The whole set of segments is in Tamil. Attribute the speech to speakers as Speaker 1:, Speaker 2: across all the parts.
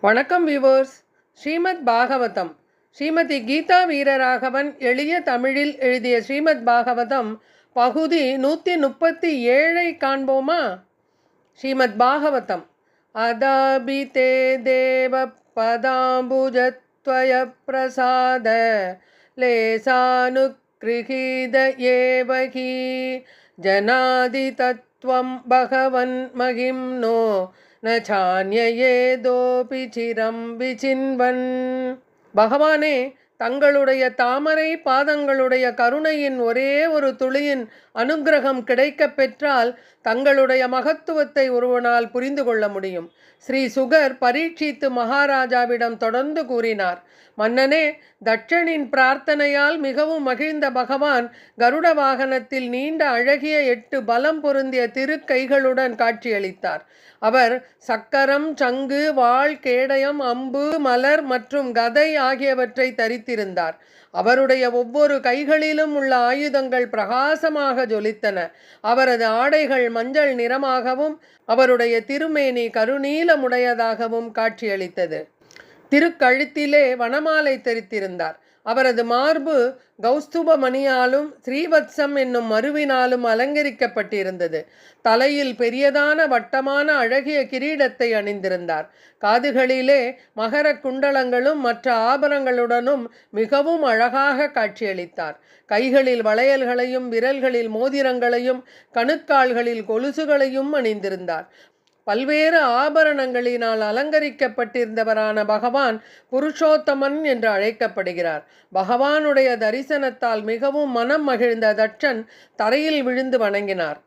Speaker 1: வணக்கம் வியூவர்ஸ் ஸ்ரீமத் பாகவதம். ஸ்ரீமதி கீதா வீரராகவன் எளிய தமிழில் எழுதிய ஸ்ரீமத் பாகவதம் பகுதி நூற்றி முப்பத்தி ஏழை காண்போமா? ஸ்ரீமத் பாகவதம். அதாபி தே தேவ பதாம்புஜத்வய பிரசாத லேசானுக்ரிஹீத ஏவகி ஜனாதி தத்துவம் பகவன் மகிம்னோ न छान्यये दोपि चिरं विचिन्वन्। भगवाने தங்களுடைய தாமரை பாதங்களுடைய கருணையின் ஒரே ஒரு துளியின் அனுக்கிரகம் கிடைக்கப் பெற்றால் தங்களுடைய மகத்துவத்தை ஒருவனால் புரிந்து கொள்ள முடியும். ஸ்ரீ சுகர் பரீட்சித்து மகாராஜாவிடம் தொடர்ந்து கூறினார். மன்னனே தட்சனின் பிரார்த்தனையால் மிகவும் மகிழ்ந்த பகவான் கருட வாகனத்தில் நீண்ட அழகிய எட்டு பலம் பொருந்திய திருக்கைகளுடன் காட்சியளித்தார். அவர் சக்கரம் சங்கு வாள் கேடயம் அம்பு மலர் மற்றும் கதை ஆகியவற்றை வைத்திருந்தார். அவருடைய ஒவ்வொரு கைகளிலும் உள்ள ஆயுதங்கள் பிரகாசமாக ஜொலித்தன. அவரது ஆடைகள் மஞ்சள் நிறமாகவும் அவருடைய திருமேனி கருநீலமுடையதாகவும் காட்சியளித்தது. திருக்கழுத்திலே வனமாலை தெரித்திருந்தார் அவரது மார்பு கௌஸ்துப மணியாலும் ஸ்ரீவத்சம் என்னும் மருவினாலும் அலங்கரிக்கப்பட்டிருந்தது. தலையில் பெரியதான வட்டமான அழகிய கிரீடத்தை அணிந்திருந்தார். காதுகளிலே மகர குண்டலங்களும் மற்ற ஆபரணங்களுடனும் மிகவும் அழகாக காட்சியளித்தார். கைகளில் வளையல்களையும் விரல்களில் மோதிரங்களையும் கணுக்கால்களில் கொலுசுகளையும் அணிந்திருந்தார். பல்வேறு ஆபரணங்களினால் அலங்கரிக்கப்பட்டிருந்தவரான பகவான் புருஷோத்தமன் என்று அழைக்கப்படுகிறார். பகவானுடைய தரிசனத்தால் மிகவும் மனம் மகிழ்ந்த தட்சன் தரையில் விழுந்து வணங்கினார்.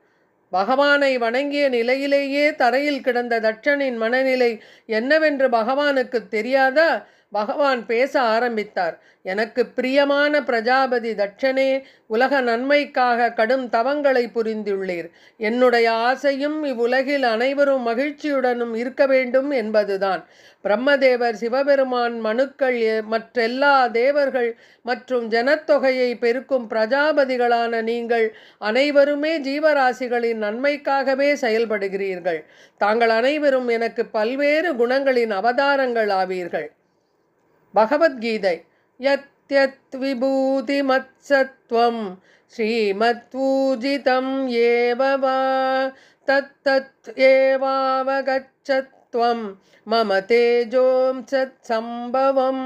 Speaker 1: பகவானை வணங்கிய நிலையிலேயே தரையில் கிடந்த தட்சனின் மனநிலை என்னவென்று பகவானுக்கு தெரியாதா? பகவான் பேச ஆரம்பித்தார். எனக்கு பிரியமான பிரஜாபதி தட்சனே உலக நன்மைக்காக கடும் தவங்களை புரிந்துள்ளீர். என்னுடைய ஆசையும் இவ்வுலகில் அனைவரும் மகிழ்ச்சியுடனும் இருக்க வேண்டும் என்பதுதான். பிரம்மதேவர் சிவபெருமான் மனுக்கள் மற்றெல்லா தேவர்கள் மற்றும் ஜனத்தொகையை பெருக்கும் பிரஜாபதிகளான நீங்கள் அனைவருமே ஜீவராசிகளின் நன்மைக்காகவே செயல்படுகிறீர்கள். தாங்கள் அனைவரும் எனக்கு பல்வேறு குணங்களின் அவதாரங்கள் ஆவீர்கள். பகவத்கீதை. யத் யத் விபூதி மத்சத்வம் ஸ்ரீமத்வூஜிதம் ஏவ வா ஏவாவகச்சத்வம் மம தேஜோம் சத் சம்பவம்.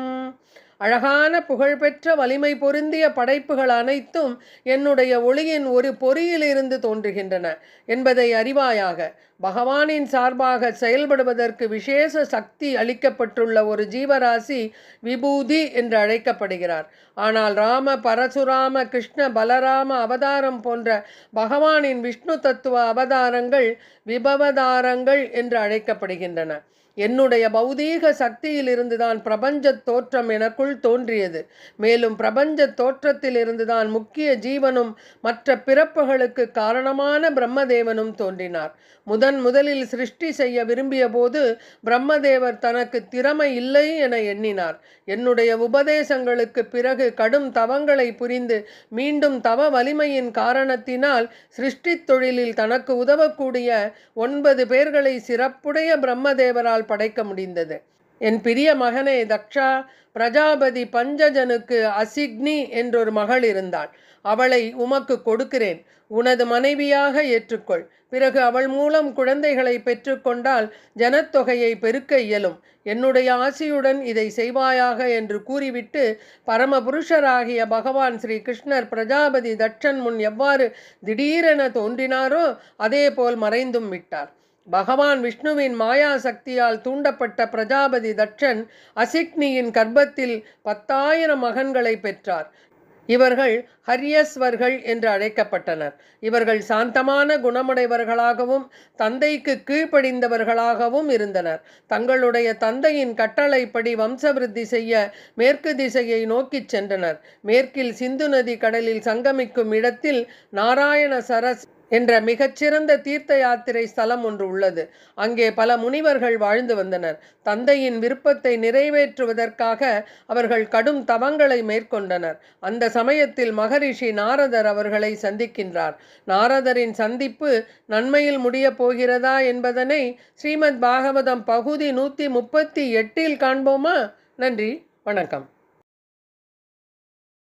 Speaker 1: அழகான புகழ்பெற்ற வலிமை பொருந்திய படைப்புகள் அனைத்தும் என்னுடைய ஒளியின் ஒரு பொறியிலிருந்து தோன்றுகின்றன என்பதை அறிவாயாக பகவானின் சார்பாக செயல்படுவதற்கு விசேஷ சக்தி அளிக்கப்பட்டுள்ள ஒரு ஜீவராசி விபூதி என்று அழைக்கப்படுகிறார். ஆனால் ராம பரசுராம கிருஷ்ண பலராம அவதாரம் போன்ற பகவானின் விஷ்ணு தத்துவ அவதாரங்கள் விபவதாரங்கள் என்று அழைக்கப்படுகின்றன. என்னுடைய பௌதீக சக்தியிலிருந்துதான் பிரபஞ்ச தோற்றம் எனக்குள் தோன்றியது. மேலும் பிரபஞ்ச தோற்றத்திலிருந்துதான் முக்கிய ஜீவனும் மற்ற பிறப்புகளுக்கு காரணமான பிரம்மதேவனும் தோன்றினார். முதன் முதலில் சிருஷ்டி செய்ய விரும்பிய போது பிரம்மதேவர் தனக்கு திறமை இல்லை என எண்ணினார். என்னுடைய உபதேசங்களுக்கு பிறகு கடும் தவங்களை புரிந்து மீண்டும் தவ வலிமையின் காரணத்தினால் சிருஷ்டித் தொழிலில் தனக்கு உதவக்கூடிய ஒன்பது பேர்களை சிறப்புடைய பிரம்மதேவரால் படைக்க முடிந்தது. என் பிரிய மகனே தக்ஷா பிரஜாபதி பஞ்சஜனுக்கு அசிக்னி என்றொரு மகள் இருந்தாள். அவளை உமக்கு கொடுக்கிறேன். உனது மனைவியாக ஏற்றுக்கொள். பிறகு அவள் மூலம் குழந்தைகளை பெற்றுக்கொண்டால் ஜனத்தொகையை பெருக்க இயலும். என்னுடைய ஆசியுடன் இதை செய்வாயாக என்று கூறிவிட்டு பரமபுருஷராகிய பகவான் ஸ்ரீ கிருஷ்ணர் பிரஜாபதி தட்சன் முன் எவ்வாறு திடீரென தோன்றினாரோ அதேபோல் மறைந்தும் விட்டார். பகவான் விஷ்ணுவின் மாயா சக்தியால் தூண்டப்பட்ட பிரஜாபதி தட்சன் அசிக்னியின் கர்ப்பத்தில் பத்தாயிரம் மகன்களை பெற்றார். இவர்கள் ஹரியஸ்வர்கள் என்று அழைக்கப்பட்டனர். இவர்கள் சாந்தமான குணமுடையவர்களாகவும் தந்தைக்கு கீழ்ப்படிந்தவர்களாகவும் இருந்தனர். தங்களுடைய தந்தையின் கட்டளைப்படி வம்சவிருத்தி செய்ய மேற்கு திசையை நோக்கிச் சென்றனர். மேற்கில் சிந்து நதி கடலில் சங்கமிக்கும் இடத்தில் நாராயண சரஸ் என்ற மிகச்சிறந்த தீர்த்த யாத்திரை ஸ்தலம் ஒன்று உள்ளது. அங்கே பல முனிவர்கள் வாழ்ந்து வந்தனர். தந்தையின் விருப்பத்தை நிறைவேற்றுவதற்காக அவர்கள் கடும் தவங்களை மேற்கொண்டனர். அந்த சமயத்தில் மகரிஷி நாரதர் அவர்களை சந்திக்கின்றார். நாரதரின் சந்திப்பு நன்மையில் முடியப் போகிறதா என்பதனை ஸ்ரீமத் பாகவதம் பகுதி நூற்றி முப்பத்தி எட்டில் காண்போமா? நன்றி. வணக்கம்.